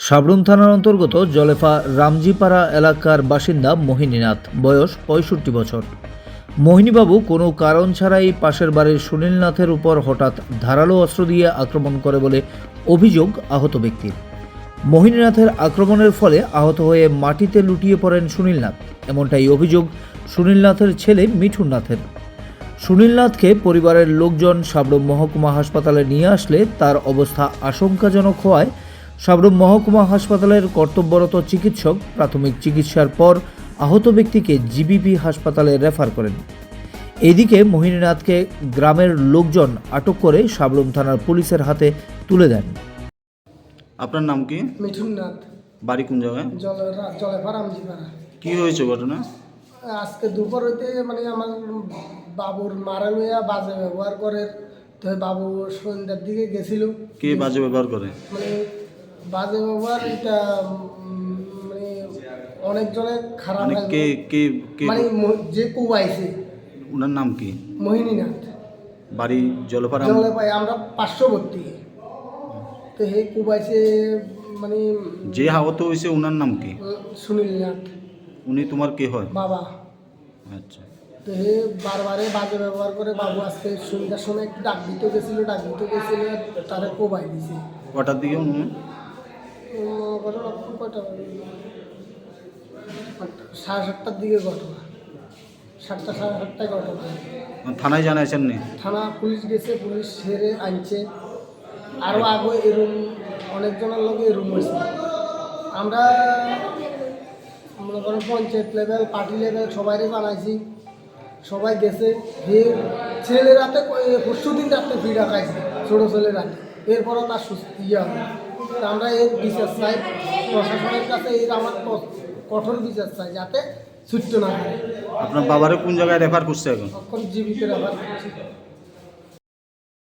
সাবরুম থানার অন্তর্গত জলেফা রামজিপাড়া এলাকার বাসিন্দা মোহিনীনাথ, বয়স পঁয়ষট্টি বছর। মোহিনীবাবু কোনো কারণ ছাড়াই পাশের বাড়ির সুনীলনাথের উপর হঠাৎ ধারালো অস্ত্র দিয়ে আক্রমণ করে বলে অভিযোগ আহত ব্যক্তির। মোহিনীনাথের আক্রমণের ফলে আহত হয়ে মাটিতে লুটিয়ে পড়েন সুনীলনাথ। এমনটাই অভিযোগ সুনীলনাথের ছেলে মিঠুননাথের। সুনীলনাথকে পরিবারের লোকজন সাবরুম মহকুমা হাসপাতালে নিয়ে আসলে তার অবস্থা আশঙ্কাজনক হওয়ায় সাবরুম মহকুমা হাসপাতালের কর্তব্যরত চিকিৎসক প্রাথমিক চিকিৎসার পর আহত ব্যক্তিকে জিবিপি হাসপাতালে রেফার করেন। এদিকে মোহিনীনাথকে গ্রামের লোকজন আটক করে সাবরুম থানার পুলিশের হাতে তুলে দেন। আপনার নাম কি? মিঠুন নাথ বাড়ি কোন জায়গায়? কি হয়েছে ঘটনা? আজকে দুপুর হইতে মানে আমার বাবুর মারা লইয়া বাজে ব্যবহার করে তো বাবু সন্ধ্যার দিকে গেছিল। কে বাজে ব্যবহার করে? মানে বাজে ব্যবহার এটা মানে অনেকজনে খারাপ মানে কে কে কে? মানে যে কুবাইছে ওনার নাম কি? মোহিনীনাথ। বাড়ি জলপাড়া জলে আমরা পার্শ্ববর্তী। তো হে কুবাইছে মানে যে আহত হয়েছে ওনার নাম কি? সুনীল নাথ উনি তোমার কে হয়? বাবা। আচ্ছা। তো হে বারবারে বাজে ব্যবহার করে বাবু আজকে সন্ধ্যার সময় একটু ডাক দিতে গেছিল ডাক দিতে গেছিল তারা কোবাই দিছে। কটার দিকে ঘটনা কয়টা সাড়ে সাতটার দিকে ঘটনা। সাতটা সাড়ে সাতটায় ঘটনা। থানায় জানাইছেন নি? থানা পুলিশ গেছে পুলিশ সেরে আনছে। আরও আগে এরুম অনেকজনের লোক এরুম হয়েছে আমরা মনে করেন পঞ্চায়েত লেভেল পার্টি লেভেল সবাইরে জানাইছি সবাই গেছে। হে ছেলের হাতে পরশু দিন রাত্রে ভিড় রাখাইছে ছোটো ছেলের এরপরও তার সুস্থ ইয়ে আমরা এর বিচার চাই প্রশাসনের কাছে এর আমার কঠোর বিচার চাই যাতে ছুটতে না হয়। আপনার বাবারে কোন জায়গায় রেফার করছে এখন? জীবিত রেফার রাখার